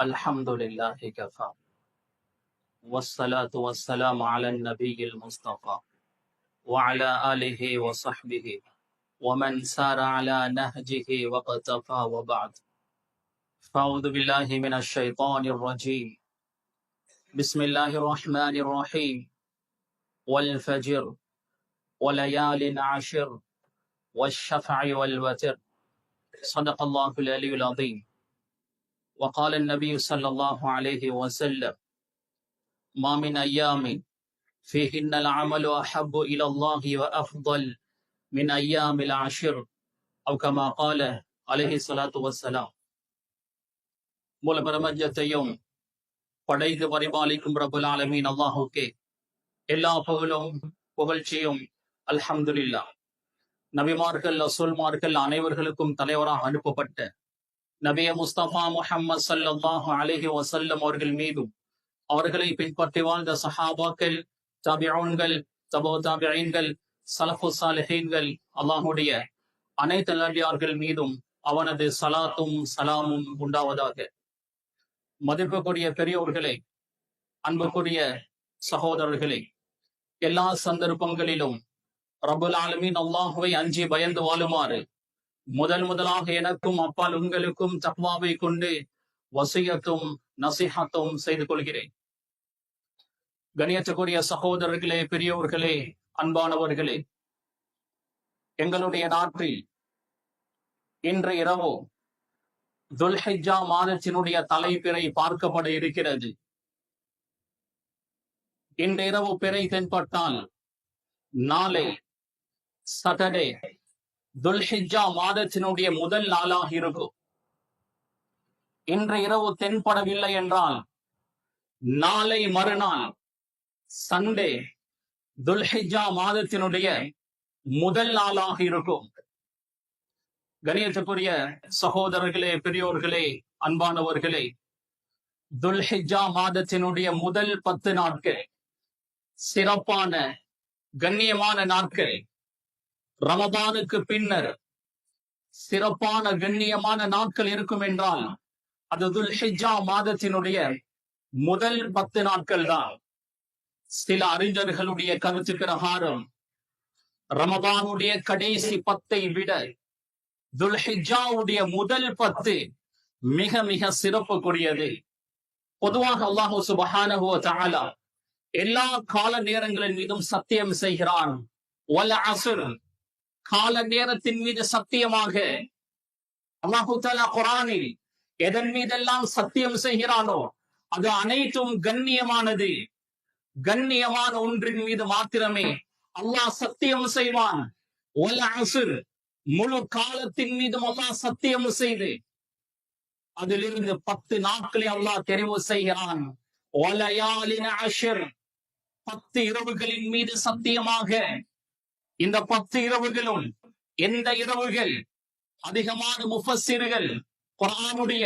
الحمد لله كفى. والصلاة والسلام على النبي المصطفى وعلى آله وصحبه ومن سار على نهجه واقتفى وبعد. فأعوذ بالله من الشيطان الرجيم. بسم الله الرحمن الرحيم. والفجر وليال عشر والشفع والوتر. صدق الله العلي العظيم. وقال النبي صلى الله عليه وسلم ما من أيام فيهن العمل أحب إلى الله وأفضل من أيام العشر أو كما قال عليه الصلاة والسلام மூல பிரபஞ்சத்தையும் படைத்து பரிபாலிக்கும் ரபுல் ஆலமீன் அல்லாஹுக்கே எல்லா புகழும் புகழ்ச்சியும் அல்ஹம்துலில்லா நபிமார்கள் அசுல்மார்கள் அனைவர்களுக்கும் தலைவராக அனுப்பப்பட்ட நபிய முஸ்தபா முஹம்மது சல்லாஹு அலஹி வசல்லம் அவர்கள் மீதும் அவர்களை பின்பற்றி வாழ்ந்த சஹாபாக்கள் தபிஊன்கள் தபோ தபியன்கள் சலஃபு சாலஹீன்கள் அல்லாஹுடைய அனைத்து நல்லடியார்கள் மீதும் அவனது சலாத்தும் சலாமும் உண்டாவதாக. மதிப்புக்குரிய பெரியோர்களே அன்புக்குரிய சகோதரர்களே எல்லா சந்தர்ப்பங்களிலும் ரபுல் ஆலமின் அல்லாஹுவை அஞ்சி பயந்து வாழுமாறு முதல் முதலாக எனக்கும் அப்பால் உங்களுக்கும் தக்வாவை கொண்டு வசியத்தும் நசிஹத்தும் செய்து கொள்கிறேன். கணியத்துக்குரிய சகோதரர்களே பெரியவர்களே அன்பானவர்களே எங்களுடைய நாட்டில் இன்று இரவு துல்ஹிஜா மாதத்தினுடைய தலைப்பிறை பார்க்கப்பட இருக்கிறது. இன்று இரவு பிறை தென்பட்டால் நாளை சட்டர்டே துல்ஹிஜா மாதத்தினுடைய முதல் நாளாக இருக்கும். இன்று இரவு தென்படவில்லை என்றால் நாளை மறுநாள் சண்டே துல்ஹிஜா மாதத்தினுடைய முதல் நாளாக இருக்கும். கணியத்துக்குரிய சகோதரர்களே பெரியோர்களே அன்பானவர்களே துல்ஹிஜா மாதத்தினுடைய முதல் பத்து நாட்கள் சிறப்பான கண்ணியமான நாட்கள். ரமதானுக்கு பின்னர் சிறப்பான கண்ணியமான நாட்கள் இருக்கும் என்றால் அது துல்ஹிஜா மாதத்தினுடைய முதல் பத்து நாட்கள் தான். சில அறிஞர்களுடைய கருத்து பிரகாரம் ரமதானுடைய கடைசி பத்தை விட துல்ஹிஜாவுடைய முதல் பத்து மிக மிக சிறப்புக்குரியது. பொதுவாக அல்லாஹு சுபஹானஹு தாலா எல்லா கால நேரங்களின் மீதும் சத்தியம் செய்கிறான். வல் அசுரன் கால நேரத்தின் மீது சத்தியமாக. அல்லாஹு தஆலா எதன் மீதெல்லாம் சத்தியம் செய்கிறானோ அது அனைத்தும் கண்ணியமானது. கண்ணியமான ஒன்றின் மீது மாத்திரமே அல்லாஹ் சத்தியம் செய்வான். முழு காலத்தின் மீதும் அல்லாஹ் சத்தியம் செய்து. அதிலிருந்து பத்து நாட்களை அல்லாஹ் தெரிவு செய்கிறான். பத்து இரவுகளின் மீது சத்தியமாக. இந்த பத்து இரவுகளும் எந்த இரவுகள்? அதிகமான முஃபssiர்கள் குரானுடைய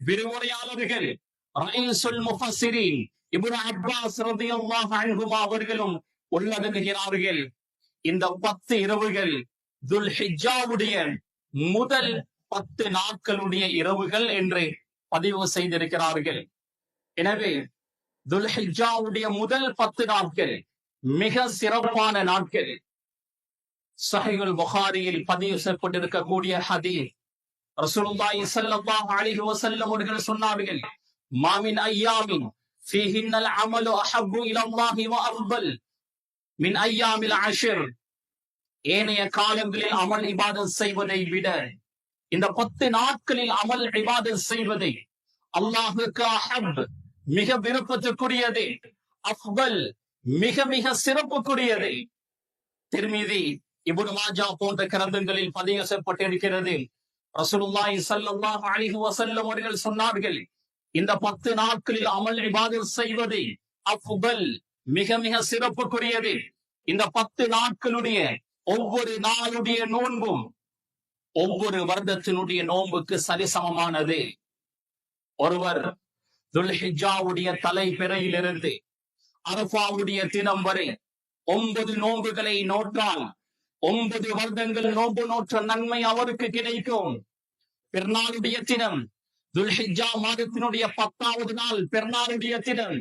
விரிவுரையாளர்கள் ரயீசுல் முஃபசிரி இப்னு அப்பாஸ் ரலியல்லாஹு அன்ஹுமா அவர்களும் உள்ளடங்குகிறார்கள். இந்த பத்து இரவுகள் துல்ஹிஜாவுடைய முதல் பத்து நாட்களுடைய இரவுகள் என்று பதிவு செய்திருக்கிறார்கள். எனவே துல்ஹிஜாவுடைய முதல் பத்து நாட்கள் மிக சிறப்பான நாட்கள். சஹிகுல் புகாரியில் பதிவு செய்யப்பட்டிருக்கக்கூடிய ஹதீஸ் ரசூலுல்லாஹி ஸல்லல்லாஹு அலைஹி வஸல்லம் அவர்கள் சொன்னார்கள் மாமின் ஐயாமின் ஃபீஹின்னல் அமலு அஹப்பு இலல்லாஹி வ அஃபல் மின் ஐயாமில் அஷர் ஏனைய காலங்களில் அமல் இபாதத் செய்வதை விட இந்த பத்து நாட்களில் அமல் இபாதத் செய்வதை அல்லாஹுக்கு அஹப் மிக விருப்பத்துக்குரியது அஃபல் மிக மிக சிறப்புக்குரியது திருமீதி இவ்வளவு மாஜா போன்ற கிரந்தங்களில் பதிவு செய்யப்பட்டிருக்கிறது ரசூலுல்லாஹி ஸல்லல்லாஹு அலைஹி வஸல்லம் அவர்கள் சொன்னார்கள் இந்த பத்து நாட்களில் அமல் இபாதத் செய்வது அஃபல் மிக மிக சிறப்புக்குரியது. இந்த பத்து நாட்களுடைய ஒவ்வொரு நாளுடைய நோன்பும் ஒவ்வொரு வருடத்தினுடைய நோன்புக்கு சரிசமமானது. ஒருவர் துல்ஹிஜாவுடைய தலை பிறையிலிருந்து அரபாவுடைய தினம் வரை ஒன்பது நோன்புகளை நோற்றால் ஒன்பது வருடங்கள் நோன்பு நோற்ற நன்மை அவருக்கு கிடைக்கும். பெருநாளுடைய தினம் துல்ஹிஜா மாதத்தினுடைய பத்தாவது நாள் பெருநாளுடைய தினம்.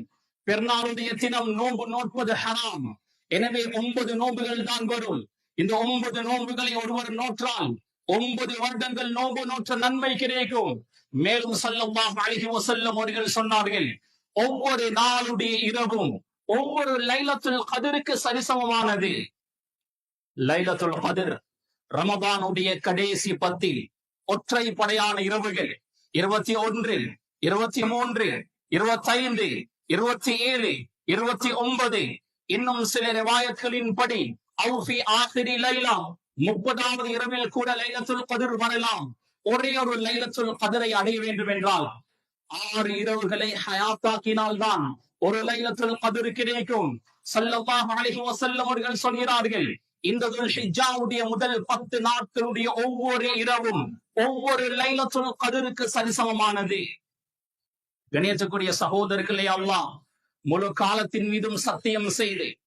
பெருநாளுடைய தினம் நோன்பு நோட்பது ஹராம். எனவே ஒன்பது நோன்புகள் தான் வரும். இந்த ஒன்பது நோன்புகளை ஒருவர் நோற்றால் ஒன்பது வருடங்கள் நோன்பு நோற்ற நன்மை கிடைக்கும். மேலும் சல்லல்லாஹு அழகி செல்லும் அவர்கள் சொன்னார்கள் ஒவ்வொரு நாளுடைய இரவும் ஒவ்வொரு லைலத்தில் கதிருக்கு சரிசமமானது. லைலத்துல் கதிர் ரமதானுடைய கடைசி பத்தில் ஒற்றை படையான இரவுகள் இருபத்தி ஒன்று இருபத்தி மூன்று இருபத்தைந்து இருபத்தி ஏழு இருபத்தி ஒன்பது இன்னும் சில ரிவாயத்களின்படி அவுஃபி ஆஹிரி லைலா முப்பதாவது இரவில் கூட லைலத்துல் கதிர் வரலாம். ஒரே ஒரு லைலத்துல் கதிரை அடைய வேண்டும் என்றால் ஆறு இரவுகளை ஹயாத்தாக்கினால் தான் ஒரு லைலத்துல் கதிர் கிடைக்கும். ஸல்லல்லாஹு அலைஹி வஸல்லம் அவர்கள் சொல்கிறார்கள் இந்த துல்ஹிஜ்ஜாவுடைய முதல் பத்து நாட்களுடைய ஒவ்வொரு இரவும் ஒவ்வொரு லைலத்துல் கதிருக்கு சரிசமமானது. கணியத்துக்குரிய சகோதரர்களே அல்லாஹ் முழு காலத்தின் மீதும் சத்தியம் செய்து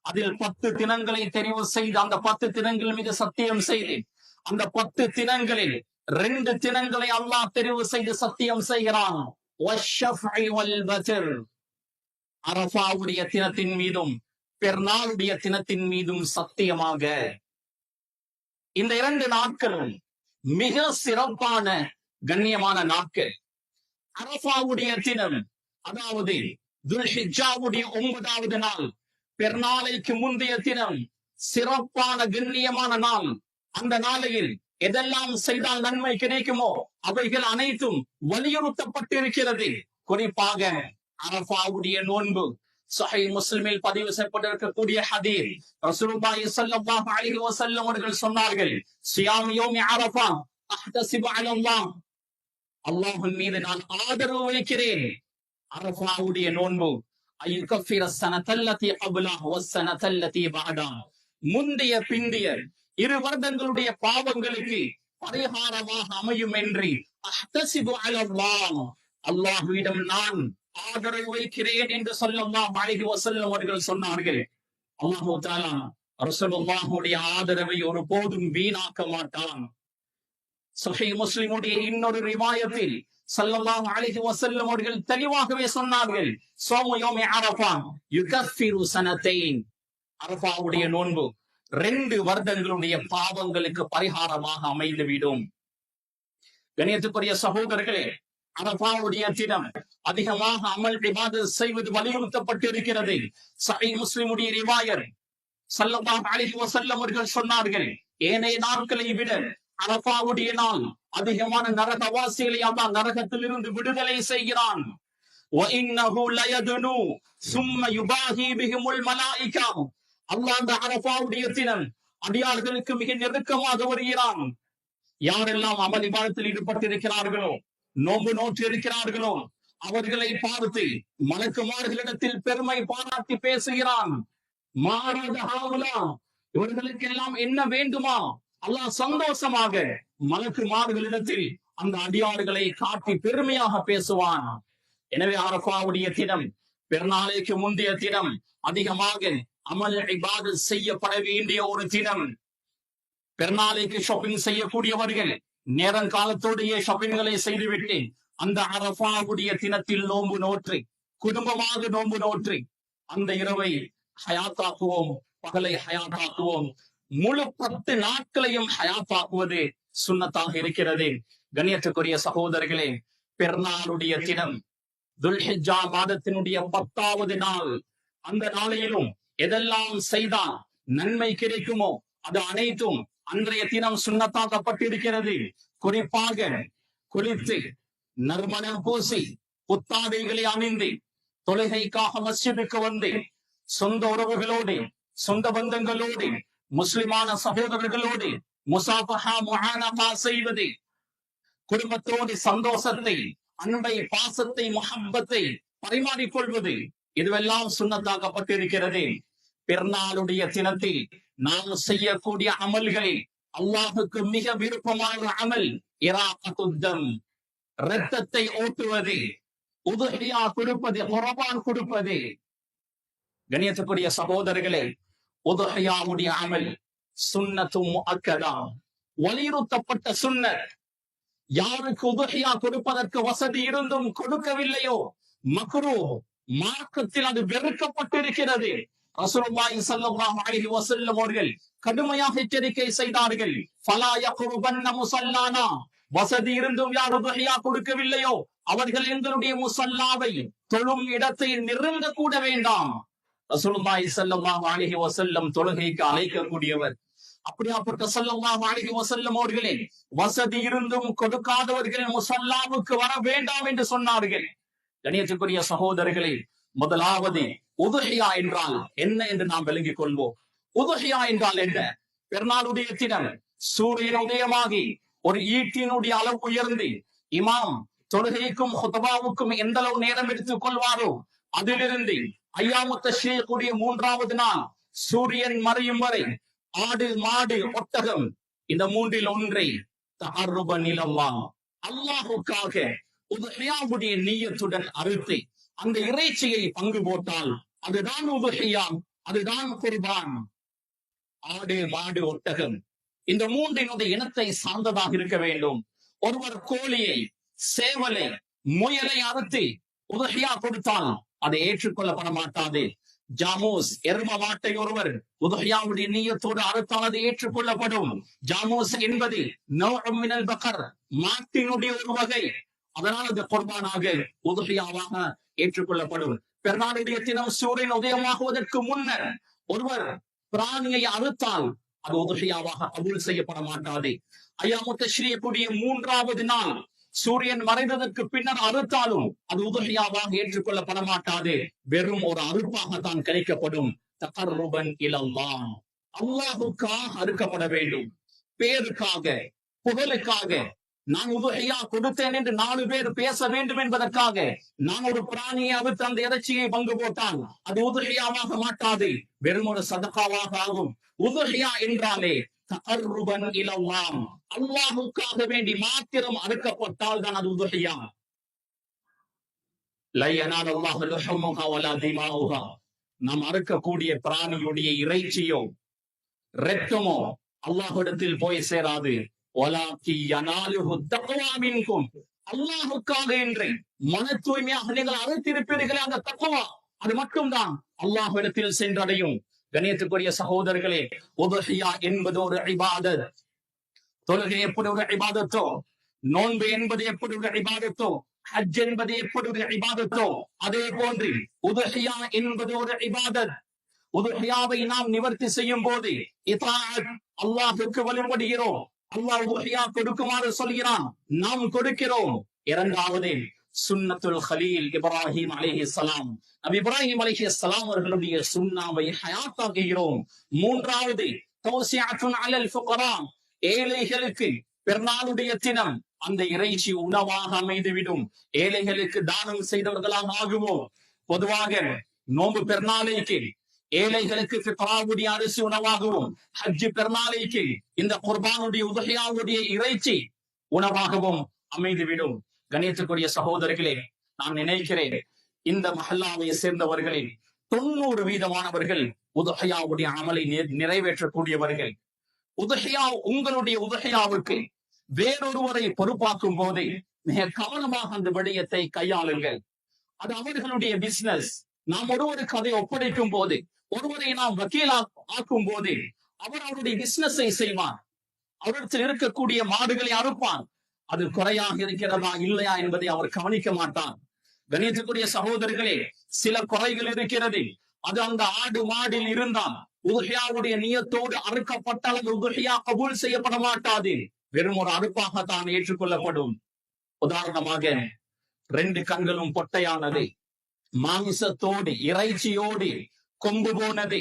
அதில் பத்து தினங்களை தெரிவு செய்து அந்த பத்து தினங்கள் மீது சத்தியம் செய்து அந்த பத்து தினங்களில் ரெண்டு தினங்களை அல்லாஹ் தெரிவு செய்து சத்தியம் செய்கிறான். அரஃபாவுடைய தினத்தின் மீதும் பெருநாளுடைய தினத்தின் மீதும் சத்தியமாக இந்த இரண்டு நாட்களும் மிக சிறப்பான கண்ணியமான நாட்கள். அரஃபாவுடைய தினம் அதாவது துல்ஹிஜாவுடைய ஒன்பதாவது நாள் பெருநாளைக்கு முந்தைய தினம் சிறப்பான கண்ணியமான நாள். அந்த நாளையில் எதெல்லாம் செய்தால் நன்மை கிடைக்குமோ அவைகள் அனைத்தும் வலியுறுத்தப்பட்டிருக்கிறது. குறிப்பாக அரஃபாவுடைய நோன்பு சஹை முஸ்லிமில் பதிவு செய்யப்பட்டிருக்கக்கூடிய ஹதீர் ரசூலுல்லாஹி ஸல்லல்லாஹு அலைஹி வஸல்லம் அவர்கள் சொன்னார்கள் சியாம் யௌமி அரஃபா அஹ்தசிபு அலல்லாஹ். அல்லாஹ்வின் மீது நான் ஆதரவு வைக்கிறேன். அரஃபாவுடைய நோன்பு ஐயுகஃபிர சனதல்லதி அபுலா வசனதல்லதி பாடா முந்தைய பிந்திய இரு வருடங்களுடைய பாவங்களுக்கு பரிகாரமாக அமையும் என்று அஹ்தசிபு அலல்லாஹ். அல்லாஹ்விடம் நான் ஆதரவு வைக்கிறேன் என்று சொல்லலாம் அழகி வசல்லம் அவர்கள் சொன்னார்கள். அல்லாஹு தாலா ரசூலுல்லாஹுடைய ஆதரவை ஒரு போதும் வீணாக்க மாட்டான். சஹீ முஸ்லிமுடைய இன்னொரு ரிவாயத்தில் சல்லல்லாஹு அலைஹி வஸல்லம் அவர்கள் தெளிவாகவே சொன்னார்கள். சோம யோமி அரஃபா யுகஃபிரு சனத்தைன். அரஃபாவுடைய நோன்பு ரெண்டு வருடங்களுடைய பாவங்களுக்கு பரிகாரமாக அமைந்துவிடும். கணியத்துக்குரிய சகோதரர்களே அரபாவுடைய தினம் அதிகமாக அமல் விவாதம் செய்வது வலியுறுத்தப்பட்டு இருக்கிறது சரி முஸ்லிமுடைய ரிவாயர் சல்லமாக அழகி வசல்லம் சொன்னார்கள் ஏனைய நாட்களை விட அரபாவுடைய நாள் அதிகமான நரகவாசிகளை அதான் நரகத்தில் இருந்து விடுதலை செய்கிறான். அல்லாஹ் அந்த அரபாவுடைய தினம் அடியார்களுக்கு மிக நெருக்கமாக வருகிறான். யாரெல்லாம் அமல் விவாதத்தில் ஈடுபட்டிருக்கிறார்களோ நோன்பு நோற்று இருக்கிறார்களோ அவர்களை பார்த்து மலக்குமார்களிடத்தில் பெருமை பாராட்டி பேசுகிறான். மாறாத எல்லாம் இவர்களுக்கெல்லாம் என்ன வேண்டுமா? அல்லாஹ் சந்தோஷமாக மலக்குமார்களிடத்தில் அந்த அடியார்களை காட்டி பெருமையாக பேசுவான். எனவே அரபாவுடைய தினம் பெருநாளைக்கு முந்தைய தினம் அதிகமாக அமல் இபாதத் செய்யப்பட வேண்டிய ஒரு தினம் பெருநாளைக்கு ஷாப்பிங் செய்யக்கூடியவர்கள் நேரங்காலத்தோடைய ஷாப்பிங்களை செய்துவிட்டு அந்த அரபாவுடைய தினத்தில் நோன்பு நோற்று குடும்பமாக நோன்பு நோற்றி. அந்த இரவை ஹயாத்தாக்குவோம் பகலை ஹயாத்தாக்குவோம். முழு பத்து நாட்களையும் ஹயாத்தாக்குவது சுன்னத்தாக இருக்கிறது. கண்ணியத்துக்குரிய சகோதரர்களே பெருநாளுடைய தினம் துல்ஹிஜா மாதத்தினுடைய பத்தாவது நாள். அந்த நாளையிலும் எதெல்லாம் செய்தால் நன்மை கிடைக்குமோ அது அனைத்தும் அன்றைய தினம் சுண்ணத்தாக்கப்பட்டிருக்கிறது. குறிப்பாக குளித்து நறுமணம் பூசி புத்தாடைகளை அணிந்து தொழுகைக்காக மஸ்ஜிதுக்கு வந்து சொந்த உறவுகளோடு சொந்த பந்தங்களோடு முஸ்லிமான சகோதரர்களோடு முசாபஹா முஹானபா செய்வது குடும்பத்தோடு சந்தோஷத்தை அன்பை பாசத்தை முகம்பத்தை பரிமாறிக்கொள்வது இதுவெல்லாம் சுண்ணத்தாக்கப்பட்டிருக்கிறது. பிறநாளுடைய தினத்தில் நாம் செய்யக்கூடிய அமல்கள் அல்லாஹுக்கு மிக விருப்பமான அமல். இராத்தம் இரத்தத்தை ஓட்டுவது உதவியா கொடுப்பது குரபான் கொடுப்பது. கணியத்துக்குரிய சகோதரர்களே உதகையாவுடைய அமல் சுண்ணத்தும் அக்கதா வலியுறுத்தப்பட்ட சுன்னத் யாருக்கு உதகையா கொடுப்பதற்கு வசதி இருந்தும் கொடுக்கவில்லையோ? மக்ரோ மார்க்கத்தில் அது வெறுக்கப்பட்டிருக்கிறது. ரசூலுல்லாஹி ஸல்லல்லாஹு அலைஹி வஸல்லம் அவர்கள் கடுமையாக எச்சரிக்கை செய்தார்கள். ஃபலா யக்ருபன்ன முஸல்லானா? வசதி இருந்தும் யாரும் உதகையா கொடுக்கவில்லையோ? அவர்கள் எங்களுடைய முசல்லாவை தொழும் இடத்தை நெருங்க கூட வேண்டாம். ரசூலுல்லாஹி ஸல்லல்லாஹு அலைஹி வஸல்லம் தொழுகைக்கு அழைக்கக்கூடியவர். அப்படியாப்பட்ட ஸல்லல்லாஹு அலைஹி வஸல்லம் அவர்களே வசதி இருந்தும் கொடுக்காதவர்கள் முசல்லாவுக்கு வர வேண்டாம் என்று சொன்னார்கள். கணியத்துக்குரிய சகோதரர்களே முதலாவது உதுஹியா என்றால் என்ன என்று நாம் விளங்கிக் கொள்வோம். உதுஹியா என்றால் என்ன? பெருநாளுடைய தினம் சூரியன் உதயமாகி ஒரு ஈட்டினுடைய அளவு உயர்ந்து இமாம் தொழுகைக்கும் ஹுதபாவுக்கும் எந்த அளவு நேரம் எடுத்துக் கொள்வாரோ அதிலிருந்து ஐயாமுத்த கூடிய மூன்றாவது நாள் சூரியன் மறையும் வரை ஆடு மாடு ஒட்டகம் இந்த மூன்றில் ஒன்றை தாருப நிலல்லா அல்லாஹுக்காக உதயாவுடைய நீயத்துடன் அறுத்து அந்த இறைச்சியை பங்கு போட்டால் அதுதான் உபகையாம் அதுதான் குர்பான். ஆடு மாடு ஒட்டகம். இந்த மூன்றினுடைய இனத்தை சார்ந்ததாக இருக்க வேண்டும். ஒருவர் கோழியை சேவலை முயலை அறுத்து உதகையா கொடுத்தால் அதை ஏற்றுக்கொள்ளப்பட மாட்டாது ஜாமூஸ் எரும மாட்டை ஒருவர் உதகையாவுடைய நீயத்தோடு அறுத்தால் அது ஏற்றுக்கொள்ளப்படும். ஜாமூஸ் என்பது பக்கர் மாட்டினுடைய ஒரு வகை. அதனால் அது குர்பானாக உதவியாவாக ஏற்றுக்கொள்ளப்படும். பெருநாளுடைய தினம் சூரியன் உதயமாகுவதற்கு முன்னர் ஒருவர் பிராணியை அறுத்தால் அது உதவியாவாக கபூல் செய்யப்பட மாட்டாது. ஐயாமுத்த ஸ்ரீயக்கூடிய மூன்றாவது நாள் சூரியன் மறைந்ததற்கு பின்னர் அறுத்தாலும் அது உதவியாவாக ஏற்றுக்கொள்ளப்பட மாட்டாது. வெறும் ஒரு அறுப்பாகத்தான் கிடைக்கப்படும் தகர்ருபன் இலல்லா அல்லாஹுக்காக அறுக்கப்பட வேண்டும். பேருக்காக புகழுக்காக நான் உதகையா கொடுத்தேன் என்று நாலு பேர் பேச வேண்டும் என்பதற்காக நான் ஒரு பிராணியை அறுத்து அந்த இறைச்சியை பங்கு போட்டால் அது உதகையாவாக மாட்டாது. வெறும் ஒரு சதகாவாக ஆகும். உதகையா என்றாலே தகர்ருபன் இலல்லாம் அல்லாஹுக்காக வேண்டி மாத்திரம் அறுக்கப்பட்டால் தான் அது உதகையா? லையனால் அல்லாஹ் லுஹமுஹா வலா திமாவுஹா நாம் அறுக்கக்கூடிய பிராணியுடைய இறைச்சியோ ரத்தமோ அல்லாஹிடத்தில் போய் சேராது. அல்லாஹுக்காக என்று மன தூய்மையாக நீங்கள் அறுத்திருப்பீர்களே அந்த தக்குவா அது மட்டும்தான். அல்லாஹ் இடத்தில் சென்றடையும். கணியத்துக்குரிய சகோதரர்களே உபஹியா என்பது ஒரு இபாதத். தொழுகை எப்படி ஒரு இபாதத்தோ நோன்பு என்பது எப்படி ஒரு இபாதத்தோ ஹஜ் என்பது எப்படி ஒரு இபாதத்தோ அதே போன்று உதஹியா என்பது ஒரு இபாதத். உதஹியாவை நாம் நிவர்த்தி செய்யும் போது இதாஅத் அல்லாஹுக்கு வழிபடுகிறோம். அல்லாஹ் உதஹியா கொடுக்குமாறு சொல்கிறான். நாம் கொடுக்கிறோம். இரண்டாவது சுன்னத்துல் ஹலீல் இப்ராஹிம் அலிஹி சலாம் நபி இப்ராஹிம் அலிஹி சலாம் அவர்களுடைய சுண்ணாவை ஹயாத்தாக்குகிறோம். மூன்றாவது தௌசியத்துன் அலல் ஃபுகரா. ஏழைகளுக்கு பிறநாளுடைய தினம். அந்த இறைச்சி உணவாக அமைந்துவிடும். ஏழைகளுக்கு தானம் செய்தவர்களாக ஆகுமோ பொதுவாக நோன்பு பெருநாளைக்கு ஏழைகளுக்கு ஃபித்ராவுடைய அரிசி உணவாகவும் ஹஜ்ஜி பெருநாளைக்கு இந்த குர்பானுடைய உதகையாவுடைய இறைச்சி உணவாகவும் அமைந்துவிடும். கணியத்துக்குரிய சகோதரர்களே நான் நினைக்கிறேன் இந்த மஹல்லாவை சேர்ந்தவர்களில் தொண்ணூறு வீதமானவர்கள் உதகையாவுடைய அமலை நிறைவேற்றக்கூடியவர்கள். உதகையா உங்களுடைய உதகையாவுக்கு வேறொருவரை பொறுப்பாக்கும் போது மிக கவனமாக அந்த விடயத்தை கையாளுங்கள். அது அவர்களுடைய பிசினஸ் நாம் ஒருவருக்கு அதை ஒப்படைக்கும் போது ஒருவரை நாம் வக்கீலா ஆக்கும் போது அவர் அவருடைய பிசினஸை செய்வார். அவரிடத்தில் இருக்கக்கூடிய மாடுகளை அறுப்பார். அது குறையாக இருக்கிறதா இல்லையா என்பதை அவர் கவனிக்க மாட்டார். கணியத்துக்குரிய சகோதரர்களே சில குறைகள் இருக்கிறது. அது அந்த ஆடு மாடில் இருந்தால் உதுஹியாவுடைய நியத்தோடு அறுக்கப்பட்டால் அது உதுஹியா கபூல் செய்யப்பட மாட்டாது. வெறும் ஒரு அறுப்பாகத்தான் ஏற்றுக்கொள்ளப்படும். உதாரணமாக ரெண்டு கண்களும் பொட்டையானது. மாமிசத்தோடு இறைச்சியோடு கொம்பு போனது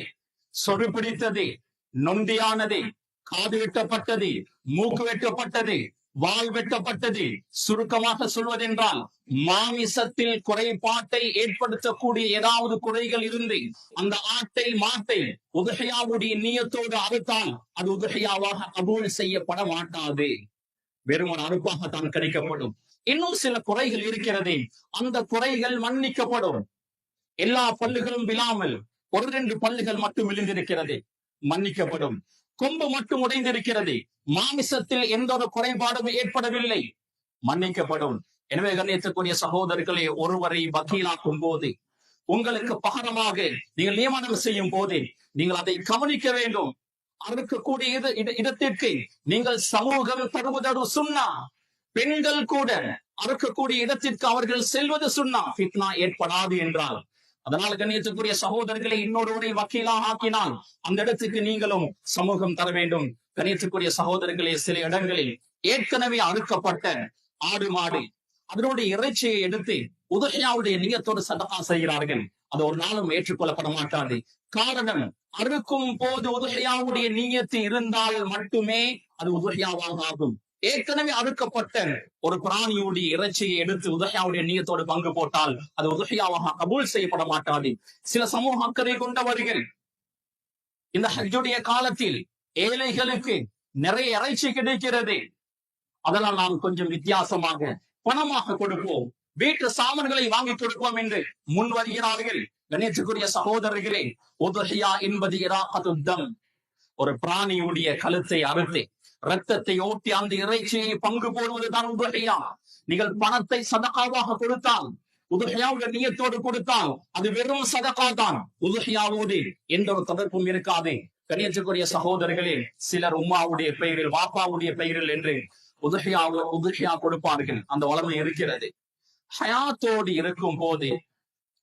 சொறு பிடித்தது நொண்டியானது காது வெட்டப்பட்டது மூக்கு வெட்டப்பட்டது வால் வெட்டப்பட்டது. சுருக்கமாக சொல்வதென்றால் மாமிசத்தில் குறைபாட்டை ஏற்படுத்தக்கூடிய ஏதாவது குறைகள் இருந்து அந்த ஆட்டை மாட்டை உதகையாவுடைய நீயத்தோடு அறுத்தால் அது உதகையாவாக அபூல் செய்யப்பட மாட்டாது. வெறும் ஒரு தான் கிடைக்கப்படும் இன்னும் சில குறைகள் இருக்கிறதே. அந்த குறைகள் மன்னிக்கப்படும். எல்லா பல்லுகளும் விழாமல் ஒரு ரெண்டு பல்லுகள் மட்டும் விழுந்திருக்கிறது. மன்னிக்கப்படும். கொம்பு மட்டும் உடைந்திருக்கிறது. மாமிசத்தில் எந்த ஒரு குறைபாடும் ஏற்படவில்லை. மன்னிக்கப்படும். எனவே கண்ணியத்துக்குரிய சகோதரர்களே ஒருவரை வக்கீலாக்கும் போது உங்களுக்கு பகரமாக நீங்கள் நியமனம் செய்யும் போது நீங்கள் அதை கவனிக்க வேண்டும். அறுக்கக்கூடிய இட- இடத்திற்கு நீங்கள் சமூகம் தருவதொரு சுண்ணா. பெண்கள் கூட அறுக்கக்கூடிய இடத்திற்கு அவர்கள் செல்வது சுண்ணா ஃபித்னா ஏற்படாது என்றால் அதனால் கண்ணியத்துக்குரிய சகோதரர்களை இன்னொருவரை வக்கீலா ஆக்கினால் அந்த இடத்துக்கு நீங்களும் சமூகம் தர வேண்டும். கண்ணியத்துக்குரிய சகோதரர்களே சில இடங்களில் ஏற்கனவே அறுக்கப்பட்ட ஆடு மாடு அதனுடைய இறைச்சியை எடுத்து உதகையாவுடைய நீயத்தோடு சதகா செய்கிறார்கள். அது ஒரு நாளும் ஏற்றுக்கொள்ளப்பட மாட்டாது. காரணம் அறுக்கும் போது உதகையாவுடைய நீயத்து இருந்தால் மட்டுமே அது உதகையாவாக ஆகும். ஏற்கனவே அறுக்கப்பட்ட ஒரு பிராணியுடைய இறைச்சியை எடுத்து உதகையாவுடைய நீயத்தோடு பங்கு போட்டால் அது உதகையாவாக கபூல் செய்யப்பட மாட்டாது. சில சமூக அக்கறை கொண்டவர்கள் இந்த ஹஜ்ஜுடைய காலத்தில் ஏழைகளுக்கு நிறைய இறைச்சி கிடைக்கிறது. அதனால் நாம் கொஞ்சம் வித்தியாசமாக பணமாக கொடுப்போம். வீட்டு சாமான்களை வாங்கி கொடுப்போம் என்று முன் வருகிறார்கள். கணேசக்குரிய சகோதரர்களே உதகையா என்பது இராகத்துத்தம் ஒரு பிராணியுடைய கழுத்தை அறுத்து ரத்தத்தை ஓட்டி அந்த இறைச்சியை பங்கு போடுவதுதான் உதகையா நீங்கள் பணத்தை சதகாவாக கொடுத்தால் உதகையாவுடைய நியத்தோடு கொடுத்தால் அது வெறும் சதகா தான். உதகையாவோடு எந்த ஒரு தொடர்பும் இருக்காது. கணியத்துக்குரிய சகோதரர்களே சிலர் உம்மாவுடைய பெயரில் வாப்பாவுடைய பெயரில் என்று உதகையா உதகையா கொடுப்பார்கள். அந்த வளமை இருக்கிறது. ஹயாத்தோடு இருக்கும் போது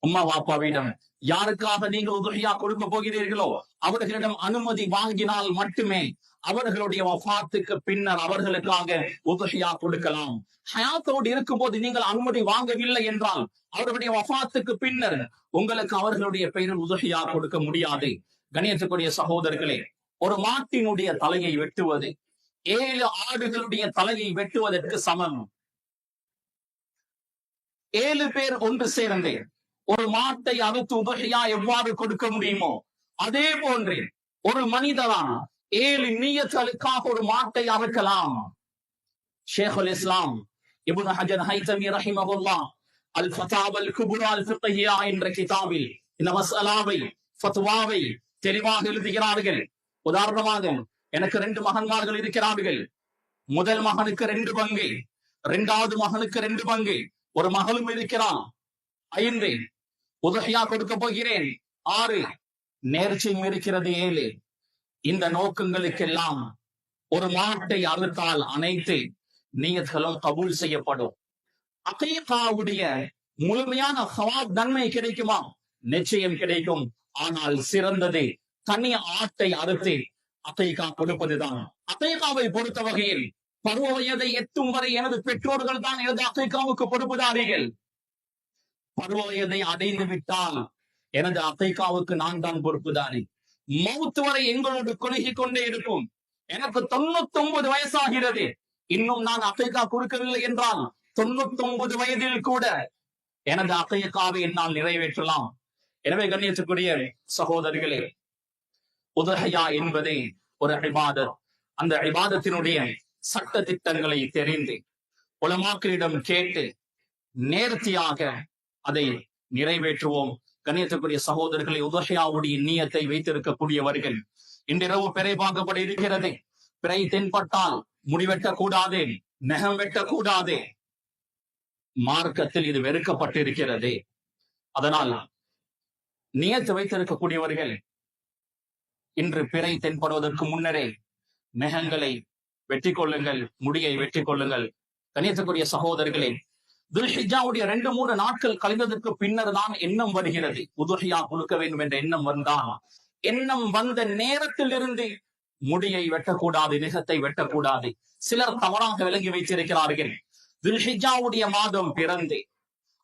உம்மா வாப்பாவிடம் யாருக்காக நீங்கள் உதவியா கொடுக்க போகிறீர்களோ அவர்களிடம் அனுமதி வாங்கினால் மட்டுமே அவர்களுடைய வஃபாத்துக்கு பின்னர் அவர்களுக்காக உதவியா கொடுக்கலாம். ஹயாத்தோடு இருக்கும்போது நீங்கள் அனுமதி வாங்கவில்லை என்றால் அவர்களுடைய வஃபாத்துக்கு பின்னர் உங்களுக்கு அவர்களுடைய பெயரில் உதவியா கொடுக்க முடியாது. கணியத்துக்குரிய சகோதரர்களே ஒரு மாட்டினுடைய தலையை வெட்டுவது ஏழு ஆடுகளுடைய தலையை வெட்டுவதற்கு சமம். ஏழு பேர் ஒன்று சேர்ந்து ஒரு மாட்டை அறுத்து உதகையா எவ்வாறு கொடுக்க முடியுமோ அதே போன்று ஒரு மனிதரான ஏழு நீயர்களுக்காக ஒரு மாட்டை அறுக்கலாம் ஷேகுல் இஸ்லாம் இபுன் ஹஜர் ஹைதமி ரஹிமகுல்லா அல் ஃபதாப் அல் குபுரா அல் ஃபிக்ஹியா என்ற கிதாபில் இந்த மஸ்அலாவை ஃபத்வாவை தெளிவாக எழுதுகிறார்கள். உதாரணமாக எனக்கு ரெண்டு மகன்மார்கள் இருக்கிறார்கள். முதல் மகனுக்கு ரெண்டு பங்கு இரண்டாவது மகனுக்கு ரெண்டு பங்கு. ஒரு மகளும் இருக்கிறான். ஐந்து. உதகையா கொடுக்க போகிறேன். ஆறு. நேர்ச்சியும் இருக்கிறது. ஏழு. இந்த நோக்கங்களுக்கெல்லாம் ஒரு மாட்டை அறுத்தால் அனைத்து நீயத்களும் கபூல் செய்யப்படும். அகைகாவுடைய முழுமையான சவாப் நன்மை கிடைக்குமா? நிச்சயம் கிடைக்கும். ஆனால் சிறந்தது தனி ஆட்டை அறுத்து அத்தைகா கொடுப்பதுதான். அத்தைகாவை பொறுத்த வகையில் பருவ வயதை எட்டும் வரை எனது பெற்றோர்கள் தான் எனது அத்தைகாவுக்கு பொறுப்புதாரிகள் பருவ வயதை அடைந்து விட்டால் எனது அத்தைகாவுக்கு நான் தான் பொறுப்புதாரி. மௌத்து வரை எங்களோடு குலுகிக் கொண்டே இருக்கும். எனக்கு தொண்ணூத்தி ஒன்பது வயசாகிறது. இன்னும் நான் அத்தைகா கொடுக்கவில்லை என்றால் தொண்ணூத்தி ஒன்பது வயதில் கூட எனது அத்தையக்காவை என்னால் நிறைவேற்றலாம். எனவே கண்ணியத்துக்குரிய சகோதரிகளே உதகையா என்பதே ஒரு இபாதத். அந்த அபிபாதத்தினுடைய சட்ட திட்டங்களை தெரிந்து உலமாக்களிடம் கேட்டு நேர்த்தியாக அதை நிறைவேற்றுவோம். கணியத்துக்குரிய சகோதரர்களை உதகையாவுடைய நீயத்தை வைத்திருக்கக்கூடியவர்கள் இன்றிரவு பிறை பார்க்கப்பட இருக்கிறது. பிறை தென்பட்டால் முடிவெட்டக் கூடாது நெகம் வெட்டக்கூடாது. மார்க்கத்தில் இது வெறுக்கப்பட்டிருக்கிறது. அதனால் நியத்து வைத்திருக்கக்கூடியவர்கள் இன்று பிறை தென்படுவதற்கு முன்னரே நெகங்களை வெட்டி கொள்ளுங்கள் முடியை வெற்றி கொள்ளுங்கள் கணியத்துக்குரிய சகோதரர்களே துல்ஹிஜாவுடைய ரெண்டு மூணு நாட்கள் கழிந்ததற்கு பின்னர் தான் எண்ணம் வருகிறது. உதுஹியா கொடுக்க வேண்டும் என்ற எண்ணம் வந்தால் எண்ணம் வந்த நேரத்தில் இருந்து முடியை வெட்டக்கூடாது நிகத்தை வெட்டக்கூடாது. சிலர் தவறாக விளங்கி வைத்திருக்கிறார்கள். துல்ஹிஜாவுடைய மாதம் பிறந்து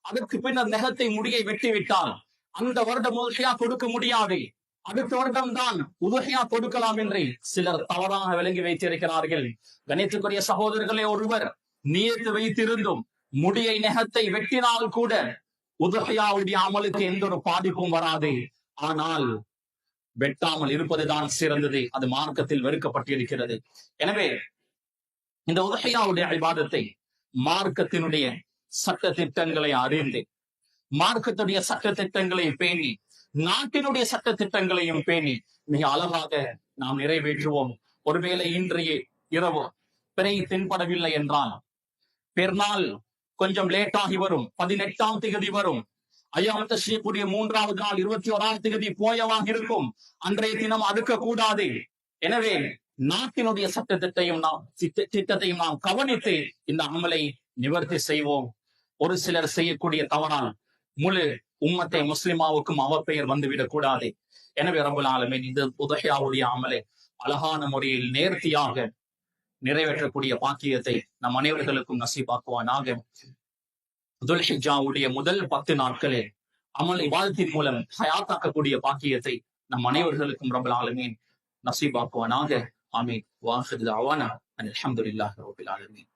அதற்கு பின்னர் நெகத்தை முடியை வெட்டிவிட்டால் அந்த வருடம் உதுஹியா கொடுக்க முடியாது. அடுத்த வருடம் தான் உதுகையா கொடுக்கலாம் என்று சிலர் தவறாக விளங்கி வைத்திருக்கிறார்கள். கணித்துக்குரிய சகோதரர்களே ஒருவர் நியத்து வைத்திருந்தும் முடியை நெகத்தை வெட்டினால் கூட உதகையாவுடைய அமலுக்கு எந்த ஒரு பாதிப்பும் வராது. ஆனால் வெட்டாமல் இருப்பதுதான் சிறந்தது. அது மார்க்கத்தில் வெறுக்கப்பட்டிருக்கிறது. எனவே இந்த உதகையாவுடைய இபாதத்தை மார்க்கத்தினுடைய சட்ட திட்டங்களை அறிந்து மார்க்கத்துடைய சட்ட திட்டங்களை பேணி நாட்டினுடைய சட்ட திட்டங்களையும் பேணி மிக அழகாக நாம் நிறைவேற்றுவோம். ஒருவேளை இன்றைய இரவு பிறை தென்படவில்லை என்றால் பெருநாள் கொஞ்சம் லேட் ஆகி வரும். பதினெட்டாம் திகதி வரும். ஐயாம் தஸ்ரீக்குடைய மூன்றாவது நாள் இருபத்தி ஓராம் திகதி போயவாக இருக்கும். அன்றைய தினம் அடுக்க கூடாது எனவே நாட்டினுடைய சட்டத்திட்டத்தையும் நாம் திட்ட- திட்டத்தையும் நாம் கவனித்து இந்த அமலை நிவர்த்தி செய்வோம். ஒரு சிலர் செய்யக்கூடிய தவறால் முழு உம்மத்தை முஸ்லிமாவுக்கும் அவப்பெயர் வந்துவிடக் கூடாது. எனவே ரபுல் ஆலமீன் இந்த உதகையாவுடைய அமலை அழகான முறையில் நேர்த்தியாக நிறைவேற்றக்கூடிய பாக்கியத்தை நம் அனைவர்களுக்கும் நசீபாக்குவானாக துல்ஹிஜாவுடைய முதல் பத்து நாட்களில் அமல் இவாதத்தின் மூலம் ஹயாத்தாக்கக்கூடிய பாக்கியத்தை நம் அனைவர்களுக்கும் ரபல் ஆலமீன் நசீபாக்குவானாக. ஆமீன். வாஹித் அவானா அல்ஹம்துலில்லாஹி ரபுல் ஆலமீன்.